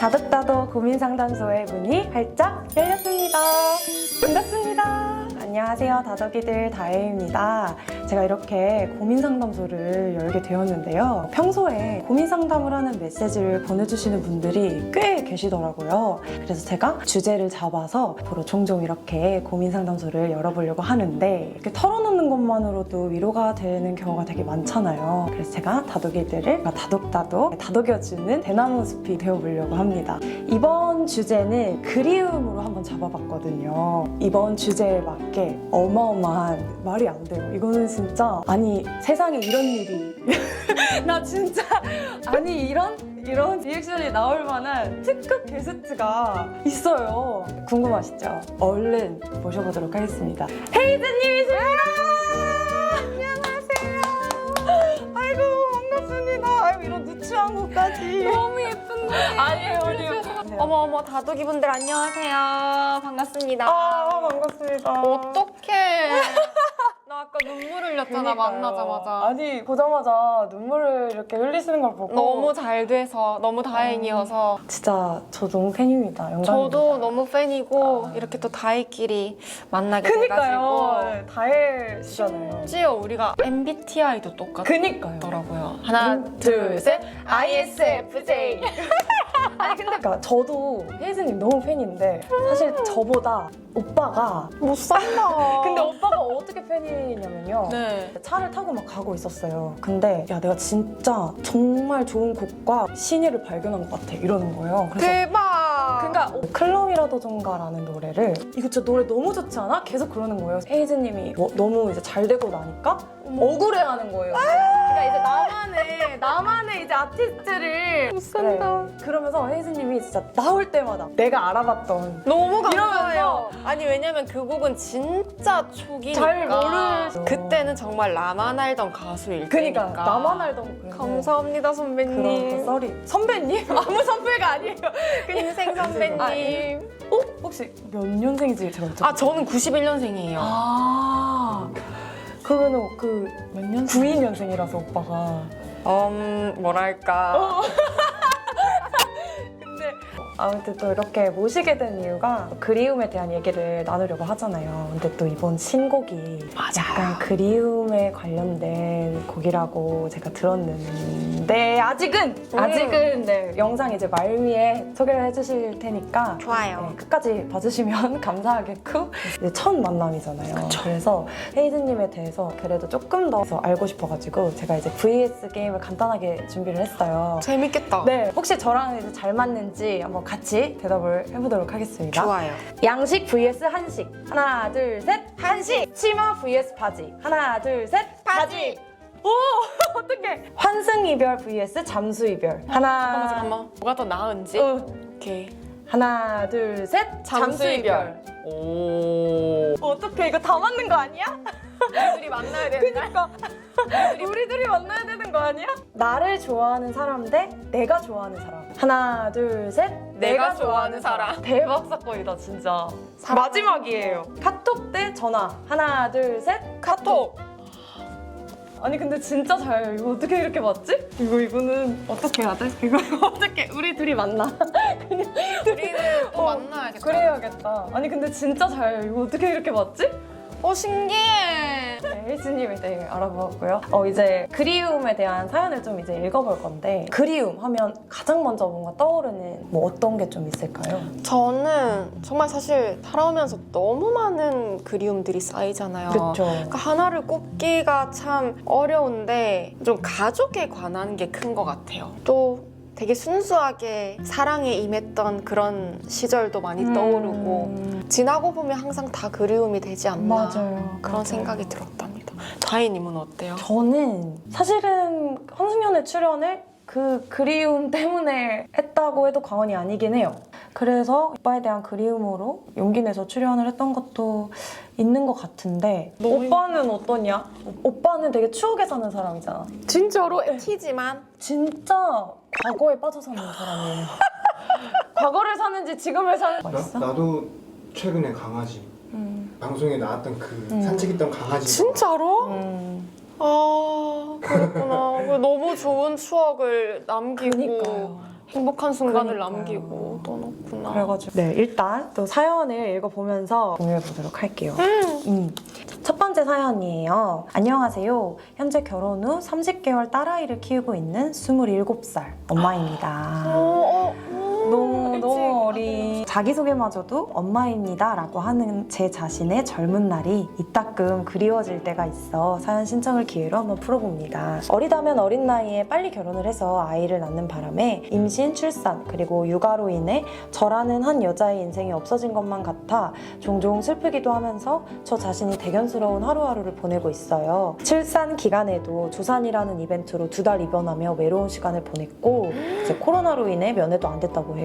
다독다독 고민상담소의 문이 활짝 열렸습니다. 반갑습니다. 안녕하세요. 다독이들 다혜입니다. 제가 이렇게 고민 상담소를 열게 되었는데요. 평소에 고민 상담을 하는 메시지를 보내주시는 분들이 꽤 계시더라고요. 그래서 제가 주제를 잡아서 앞으로 종종 이렇게 고민 상담소를 열어보려고 하는데 이렇게 털어놓는 것만으로도 위로가 되는 경우가 되게 많잖아요. 그래서 제가 다독이들을 다독다독 다독여주는 대나무 숲이 되어보려고 합니다. 이번 주제는 그리움으로 한번 잡아봤거든요. 이번 주제에 맞게 어마어마한 말이 안 돼요. 이거는 진짜 아니 세상에 이런 일이 나 진짜 아니 이런 이런 리액션이 나올 만한 특급 게스트가 있어요. 궁금하시죠? 얼른 모셔보도록 하겠습니다. 헤이즈님이십니다. 안녕하세요. 아이고 반갑습니다. 아이고 이런 누추한 곳까지. 너무 예쁜데. 아니에요. 어머 어머 다독이 분들 안녕하세요. 반갑습니다. 아 반갑습니다. 어떡해. 나 아까 눈물 흘렸잖아 그러니까요. 만나자마자. 아니 보자마자 눈물을 이렇게 흘리시는 걸 보고 너무 잘 돼서 너무 다행이어서 진짜 저 너무 팬입니다. 영광입니다. 저도 너무 팬이고 아. 이렇게 또 다이끼리 만나게 그니까요. 돼가지고 네, 다혜시잖아요. 심지어 우리가 MBTI도 그니까요. 똑같더라고요. 하나 음, 둘셋 ISFJ. 아니 근데 그러니까 저도 혜진님 너무 팬인데 사실 저보다 오빠가 못 산다. 근데 오빠가 어떻게 팬이냐면요. 네. 차를 타고 막 가고 있었어요. 근데 야 내가 진짜 정말 좋은 곡과 신의를 발견한 것 같아 이러는 거예요. 그래서 대박. 그러니까 어, 클럽이라도전가라는 노래를 이거 진짜 노래 너무 좋지 않아? 계속 그러는 거예요. 헤이즈님이 뭐- 너무 이제 잘 되고 나니까 억울해하는 거예요. 그러니까 이제 나만의 나만의 이제 아티스트를 못 산다. 그래. 그러면서 헤이즈님이 진짜 나올 때마다 내가 알아봤던 너무 감사해요. 아니 왜냐면 그 곡은 진짜 초기니까 잘 모르죠. 그때는 정말 나만 알던 가수일 그러니까 때니까 나만 알던 곡 감사합니다 그런 선배님 거 썰이 선배님 아무 선배가 아니에요. 인생 선배님 아, 예. 어 혹시 몇 년생인지 제가 여쭤볼게요. 아 저는 91년생이에요 아 그러면은 그몇 년? 92년생이라서 오빠가. 음 뭐랄까. 근데 아무튼 또 이렇게 모시게 된 이유가 그리움에 대한 얘기를 나누려고 하잖아요. 근데 또 이번 신곡이 약간 그리움에 관련된 곡이라고 제가 들었는데 아직은 아직은 네, 영상 이제 말미에 소개를 해주실 테니까 좋아요 네, 끝까지 봐주시면 감사하겠고 이제 첫 만남이잖아요. 그래서 헤이즈님에 대해서 그래도 조금 더 알고 싶어가지고 제가 이제 VS 게임을 간단하게 준비를 했어요. 재밌겠다 네, 혹시 저랑 이제 잘 맞는지 한번 같이 대답을 해보도록 하겠습니다. 좋아요 양식 vs 한식. 하나, 둘, 셋. 한식. 치마 vs 바지. 하나, 둘, 셋. 바지. 오, 어떡해. 환승 이별 vs 잠수 이별. 하나. 잠깐만 잠깐만 뭐가 더 나은지 어, 오케이 하나, 둘, 셋. 잠수 이별. 오 어떡해, 이거 다 맞는 거 아니야? 우리 둘이 만나야 되는데 그러니까 우리 둘이 만나야 되는 거 아니야? 나를 좋아하는 사람 대 내가 좋아하는 사람. 하나, 둘, 셋. 내가 좋아하는 사람. 대박 사건이다, 진짜. 사랑. 마지막이에요. 카톡 대 전화. 하나, 둘, 셋. 카톡 아니 근데 진짜 잘 이거 어떻게 이렇게 맞지? 이거 이거는 어떻게 해야 돼? 이거 어떻게 우리 둘이 만나? 우리는 또 어, 만나야겠다 그래야겠다. 아니 근데 진짜 잘 이거 어떻게 이렇게 맞지? 어 신기해 네, 혜진님에 대해 알아보았고요. 어, 이제 그리움에 대한 사연을 좀 이제 읽어볼 건데 그리움 하면 가장 먼저 뭔가 떠오르는 뭐 어떤 게 좀 있을까요? 저는 정말 사실 살아오면서 너무 많은 그리움들이 쌓이잖아요. 그렇죠. 그러니까 하나를 꼽기가 참 어려운데 좀 가족에 관한 게 큰 것 같아요. 또 되게 순수하게 사랑에 임했던 그런 시절도 많이 떠오르고 지나고 보면 항상 다 그리움이 되지 않나 음. 맞아요. 그런 맞아요. 생각이 들었답니다. 다혜님은 어때요? 저는 사실은 헌승연의 출연을 그 그리움 때문에 했다고 해도 과언이 아니긴 해요. 그래서 오빠에 대한 그리움으로 용기 내서 출연을 했던 것도 있는 것 같은데 오빠는 어떠냐? 오- 오빠는 되게 추억에 사는 사람이잖아. 진짜로 티지만 진짜 과거에 빠져 사는 사람이에요. 과거를 사는지 지금을 사는 거 나, 있어? 나 도 최근에 강아지 음. 방송에 나왔던 그 음. 산책했던 강아지 진짜로? 음. 아 그렇구나. 너무 좋은 추억을 남기고 그니까요. 행복한 순간을 그러니까요. 남기고 떠났구나. 그래가지고 네 일단 또 사연을 읽어보면서 공유해 보도록 할게요. 음. 첫 번째 사연이에요. 안녕하세요. 현재 결혼 후 30개월 딸아이를 키우고 있는 27살 엄마입니다. 어, 어, 어, 너무 너무 어린 자기소개마저도 엄마입니다라고 하는 제 자신의 젊은 날이 이따끔 그리워질 때가 있어 사연 신청을 기회로 한번 풀어봅니다. 어리다면 어린 나이에 빨리 결혼을 해서 아이를 낳는 바람에 임신, 출산 그리고 육아로 인해 저라는 한 여자의 인생이 없어진 것만 같아 종종 슬프기도 하면서 저 자신이 대견스러운 하루하루를 보내고 있어요. 출산 기간에도 조산이라는 이벤트로 두 달 입원하며 외로운 시간을 보냈고 이제 코로나로 인해 면회도 안 됐다고 해요.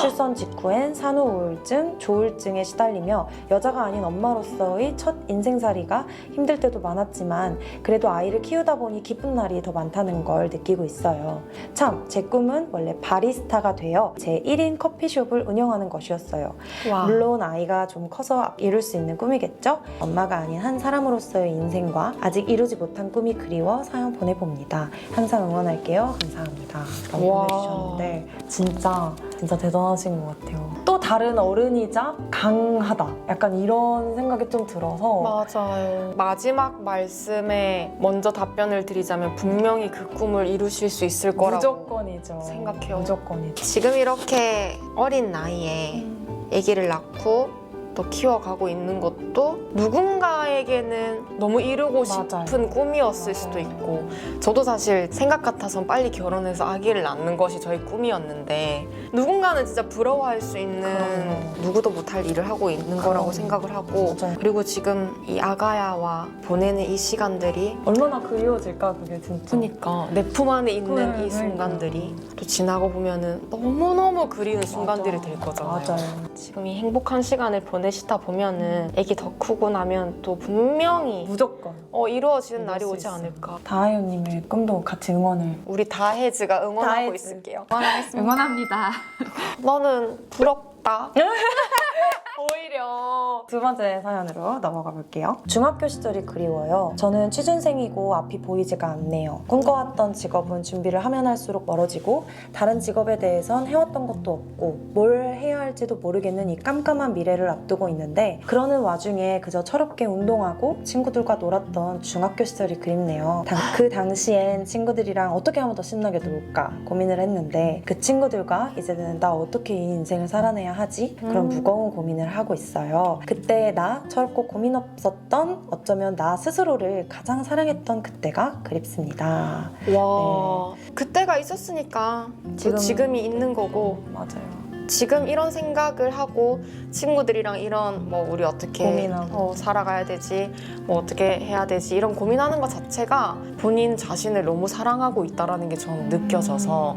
출산 직후엔 산후 우울증, 조울증에 시달리며 여자가 아닌 엄마로서의 첫 인생살이가 힘들 때도 많았지만 그래도 아이를 키우다 보니 기쁜 날이 더 많다는 걸 느끼고 있어요. 참, 제 꿈은 원래 바리스타가 되어 제 1인 커피숍을 운영하는 것이었어요. 와. 물론 아이가 좀 커서 이룰 수 있는 꿈이겠죠? 엄마가 아닌 한 사람으로서의 인생과 아직 이루지 못한 꿈이 그리워 사연 보내봅니다. 항상 응원할게요. 감사합니다. 라고 와. 보내주셨는데 진짜 진짜 대단하신 것 같아요. 또 다른 어른이자 강하다. 약간 이런 생각이 좀 들어서 맞아요. 마지막 말씀에 먼저 답변을 드리자면 분명히 그 꿈을 이루실 수 있을 거라고. 무조건이죠. 생각해요. 무조건이죠. 지금 이렇게 어린 나이에 아기를 낳고 또 키워가고 있는 것도 누군가에게는 너무 이루고 맞아요. 싶은 꿈이었을 맞아요. 수도 있고 저도 사실 생각 같아선 빨리 결혼해서 아기를 낳는 것이 저희 꿈이었는데 누군가는 진짜 부러워할 수 있는 그럼요. 누구도 못할 일을 하고 있는 거라고 그럼요. 생각을 하고 맞아요. 그리고 지금 이 아가야와 보내는 이 시간들이 얼마나 그리워질까 그게 진짜. 그러니까 내 품 안에 있는 그래, 이. 순간들이 또 지나고 보면은 너무너무 그리운 순간들이. 될 거잖아요. 맞아요. 지금 이 행복한 시간을 보내 시다 보면은 애기 더 크고 나면 또 분명히 무조건. 어, 이루어지는 날이 이룰 오지 있어요. 않을까. 다하연님의 꿈도 같이 응원을. 우리 다혜즈가 응원하고 다혜즈. 있을게요. 응원합니다. 너는 부럽다. 오히려 두 번째 사연으로 넘어가 볼게요. 중학교 시절이 그리워요. 저는 취준생이고 앞이 보이지가 않네요. 꿈꿔왔던 직업은 준비를 하면 할수록 멀어지고 다른 직업에 대해선 해왔던 것도 없고 뭘 해야 할지도 모르겠는 이 깜깜한 미래를 앞두고 있는데 그러는 와중에 그저 철없게 운동하고 친구들과 놀았던 중학교 시절이 그립네요. 당- 그 당시엔 친구들이랑 어떻게 하면 더 신나게 놀까 고민을 했는데 그 친구들과 이제는 나 어떻게 이 인생을 살아내야 하지? 그런 음. 무거운 고민을 하고 있어요. 그때 나 철없고 고민 없었던 어쩌면 나 스스로를 가장 사랑했던 그때가 그립습니다. 와 그때가 있었으니까 지금- 지금 지금이 있는 거고 맞아요. 지금 이런 생각을 하고 친구들이랑 이런 뭐 우리 어떻게. 어, 살아가야 되지 뭐 어떻게 해야 되지 이런 고민하는 것 자체가 본인 자신을 너무 사랑하고 있다라는 게 저는 느껴져서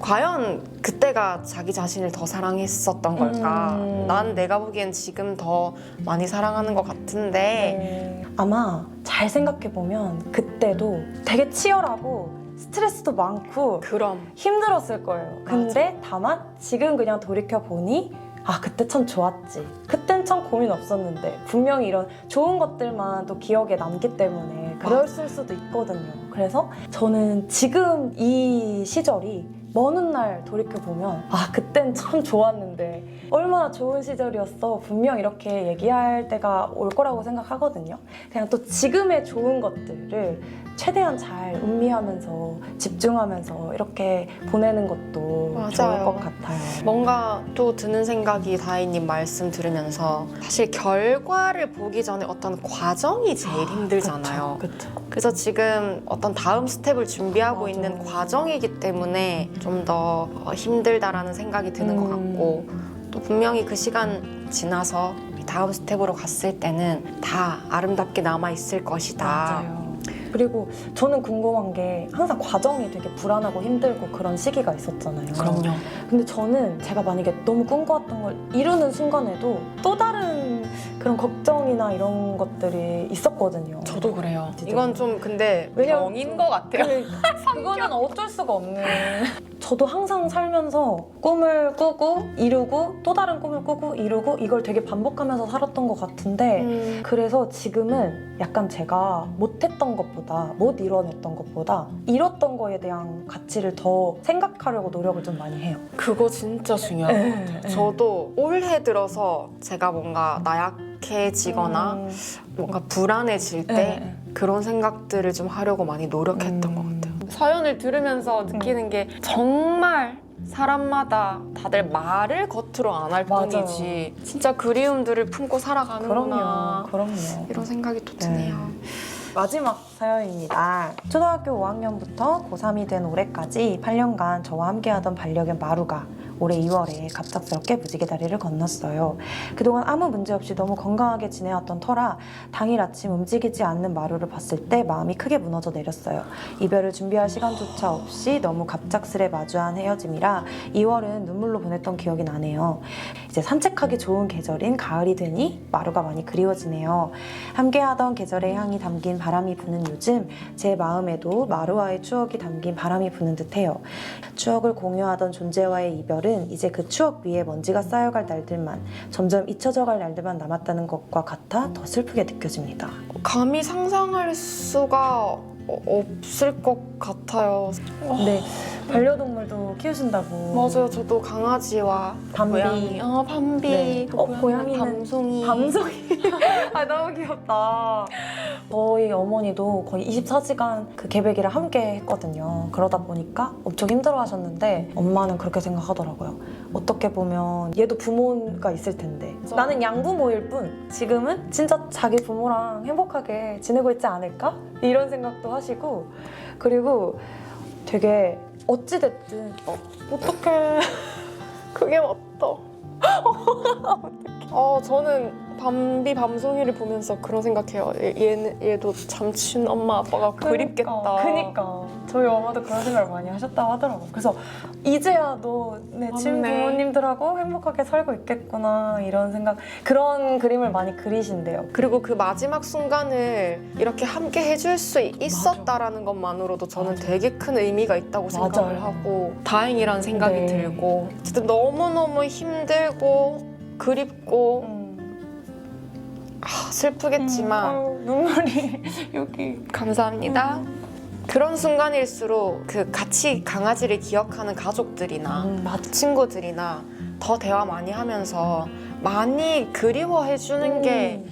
과연 그때가 자기 자신을 더 사랑했었던 걸까 음. 난 내가 보기엔 지금 더 많이 사랑하는 것 같은데 네. 아마 잘 생각해보면 그때도 되게 치열하고 스트레스도 많고 그럼 힘들었을 거예요. 근데 다만 지금 그냥 돌이켜 보니 아 그때 참 좋았지. 그땐 참 고민 없었는데 분명히 이런 좋은 것들만 또 기억에 남기 때문에 그랬을 수도 있거든요. 그래서 저는 지금 이 시절이 먼날 돌이켜 보면 아 그땐 참 좋았는데 얼마나 좋은 시절이었어 분명 이렇게 얘기할 때가 올 거라고 생각하거든요. 그냥 또 지금의 좋은 것들을 최대한 잘 음미하면서 집중하면서 이렇게 보내는 것도 좋을 맞아요. 것 같아요. 뭔가 또 드는 생각이 다희님 말씀 들으면서 사실 결과를 보기 전에 어떤 과정이 제일 힘들잖아요. 그렇죠. 그래서 지금 어떤 다음 스텝을 준비하고 맞아. 있는 과정이기 때문에 좀 더 힘들다라는 생각이 드는 것 음. 같고 또 분명히 그 시간 지나서 다음 스텝으로 갔을 때는 다 아름답게 남아 있을 것이다. 맞아요. 그리고 저는 궁금한 게 항상 과정이 되게 불안하고 힘들고 그런 시기가 있었잖아요. 그럼요. 근데 저는 제가 만약에 너무 꿈꿔왔던 걸 이루는 순간에도 또 다른 그런 걱정이나 이런 것들이 있었거든요. 저도 그래요. 이건 좀 근데 왜냐면 병인 것 같아요. 그, 그거는 어쩔 수가 없는. 저도 항상 살면서 꿈을 꾸고 이루고 또 다른 꿈을 꾸고 이루고 이걸 되게 반복하면서 살았던 것 같은데 음, 그래서 지금은 약간 제가 못했던 것보다 못 이뤄냈던 것보다 이뤘던 거에 대한 가치를 더 생각하려고 노력을 좀 많이 해요. 그거 진짜 중요한 것 같아요. 네. 저도 올해 들어서 제가 뭔가 나 약해지거나 음, 뭔가 불안해질 때 네. 그런 생각들을 좀 하려고 많이 노력했던 음. 것 같아요. 사연을 들으면서 느끼는 게 정말 사람마다 다들 말을 겉으로 안 할 맞아요. 뿐이지 진짜 그리움들을 품고 살아가는구나 그럼요, 그럼요. 이런 생각이 또 드네요. 마지막 사연입니다. 초등학교 5학년부터 고3이 된 올해까지 8년간 저와 함께하던 반려견 마루가 올해 2월에 갑작스럽게 무지개 다리를 건넜어요. 그동안 아무 문제 없이 너무 건강하게 지내왔던 터라 당일 아침 움직이지 않는 마루를 봤을 때 마음이 크게 무너져 내렸어요. 이별을 준비할 시간조차 없이 너무 갑작스레 마주한 헤어짐이라 2월은 눈물로 보냈던 기억이 나네요. 이제 산책하기 좋은 계절인 가을이 되니 마루가 많이 그리워지네요. 함께하던 계절의 향이 담긴 바람이 부는 요즘 제 마음에도 마루와의 추억이 담긴 바람이 부는 듯해요. 추억을 공유하던 존재와의 이별은 이제 그 추억 위에 먼지가 쌓여갈 날들만 점점 잊혀져갈 날들만 남았다는 것과 같아 더 슬프게 느껴집니다. 감히 상상할 수가 어- 없을 것 같아요. 네, 반려동물도 키우신다고. 맞아요. 저도 강아지와 밤비. 고양이, 어, 밤비, 네. 또 어, 고양이는 밤송이. 밤송이. 아 너무 귀엽다. 저희 어머니도 거의 24시간 그 개배기를 함께 했거든요. 그러다 보니까 엄청 힘들어 하셨는데 엄마는 그렇게 생각하더라고요. 어떻게 보면 얘도 부모가 있을 텐데 맞아. 나는 양부모일 뿐 지금은 진짜 자기 부모랑 행복하게 지내고 있지 않을까 이런 생각도 하시고 그리고 되게 어찌 됐든 어, 어떡해. 그게 맞다. 어, 저는 밤비 밤송이를 보면서 그런 생각해요. 얘, 얘도 잠친 엄마 아빠가 그립겠다. 그니까 저희 엄마도 그런 생각을 많이 하셨다고 하더라고. 그래서 이제야 너내 친 맞네. 부모님들하고 행복하게 살고 있겠구나 이런 생각 그런 그림을 많이 그리신대요. 그리고 그 마지막 순간을 이렇게 함께 해줄 수 있었다라는 것만으로도 저는 맞아. 되게 큰 의미가 있다고 생각을 맞아요. 하고 다행이라는 생각이 네. 들고 어쨌든 너무너무 힘들고 그립고 음. 아, 슬프겠지만 아유, 눈물이 여기. 감사합니다. 음. 그런 순간일수록 그 같이 강아지를 기억하는 가족들이나 음. 친구들이나 더 대화 많이 하면서 많이 그리워해 주는 게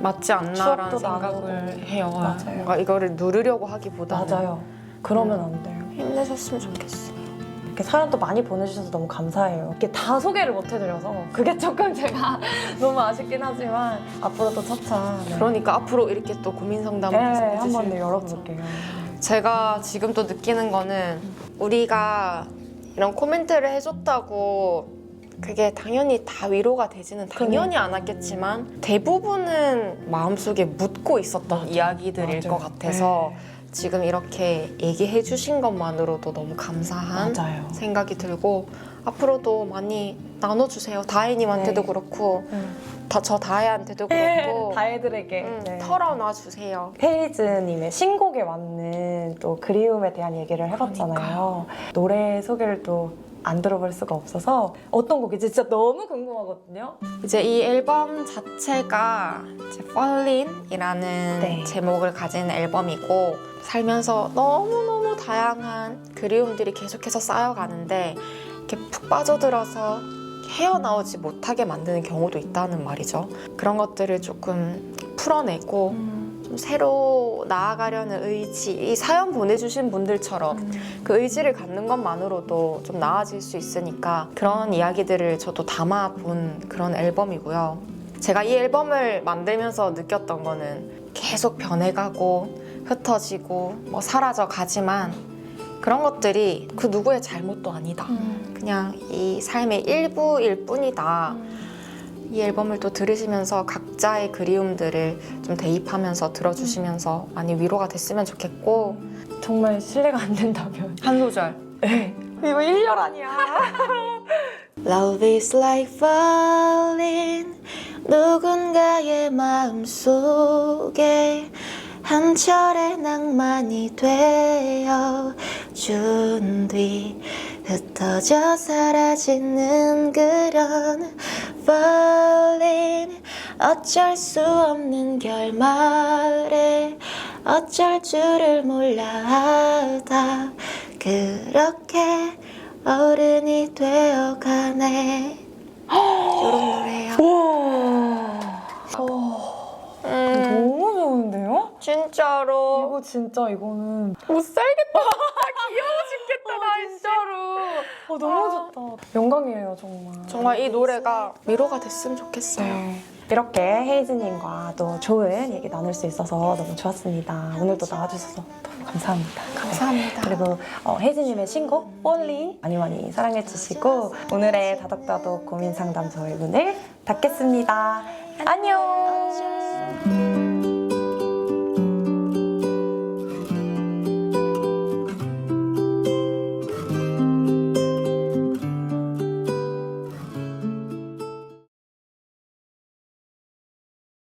맞지 않나라는 추억도 생각을 나누고. 해요. 맞아요. 뭔가 이거를 누르려고 하기보다는 맞아요. 그러면 안 돼요. 힘내셨으면 좋겠어요. 이렇게 사연도 많이 보내주셔서 너무 감사해요. 이렇게 다 소개를 못 해드려서 그게 조금 제가 너무 아쉽긴 하지만 앞으로도 차차 네. 그러니까 앞으로 이렇게 또 고민 상담을 네, 계속 한번더 해주실 열어볼게요. 제가 지금 또 느끼는 거는 우리가 이런 코멘트를 해줬다고 그게 당연히 다 위로가 되지는 당연히 않았겠지만 대부분은 마음속에 묻고 있었던 이야기들일 맞아요. 것 같아서 네. 지금 이렇게 얘기해 주신 것만으로도 너무 감사한 맞아요. 생각이 들고 앞으로도 많이 나눠주세요. 다혜님한테도 네. 그렇고 음. 다, 저 다혜한테도 그렇고 다혜들에게 음, 네. 털어놔 주세요. 페이즈님의 신곡에 맞는 또 그리움에 대한 얘기를 해봤잖아요. 노래 소개를 또 안 들어볼 수가 없어서 어떤 곡인지 진짜 너무 궁금하거든요. 이제 이 앨범 자체가 이제 Fall인이라는 네. 제목을 가진 앨범이고 살면서 너무너무 다양한 그리움들이 계속해서 쌓여가는데 이렇게 푹 빠져들어서 헤어나오지 못하게 만드는 경우도 있다는 말이죠. 그런 것들을 조금 풀어내고 좀 새로 나아가려는 의지, 이 사연 보내주신 분들처럼 그 의지를 갖는 것만으로도 좀 나아질 수 있으니까 그런 이야기들을 저도 담아본 그런 앨범이고요. 제가 이 앨범을 만들면서 느꼈던 거는 계속 변해가고 흩어지고 뭐 사라져 가지만 그런 것들이 그 누구의 잘못도 아니다. 그냥 이 삶의 일부일 뿐이다. 이 앨범을 또 들으시면서 각자의 그리움들을 좀 대입하면서 들어주시면서 많이 위로가 됐으면 좋겠고. 정말 신뢰가 안 된다면. 한 소절. 이거 1년 아니야. Love is like falling. 누군가의 마음속에 한 철의 낭만이 되어 준뒤 흩어져 사라지는 그런 falling. 어쩔 수 없는 결말에 어쩔 줄을 몰라 하다. 그렇게 어른이 되어가네. 이런 노래예요. 음, 좋은데요? 진짜로 이거 진짜 이거는 못 살겠다 귀여워 죽겠다 나 진짜로 어, 너무 좋다. 영광이에요 정말. 정말 이 노래가 위로가 됐으면 좋겠어요 네. 이렇게 헤이즈님과 또 좋은 얘기 나눌 수 있어서 너무 좋았습니다. 오늘도 나와주셔서 너무 감사합니다. 감사합니다 그리고 어, 혜진님의 신곡 폴리 많이 많이 사랑해 주시고 오늘의 다독다독 고민 상담소의 문을 닫겠습니다. 안녕.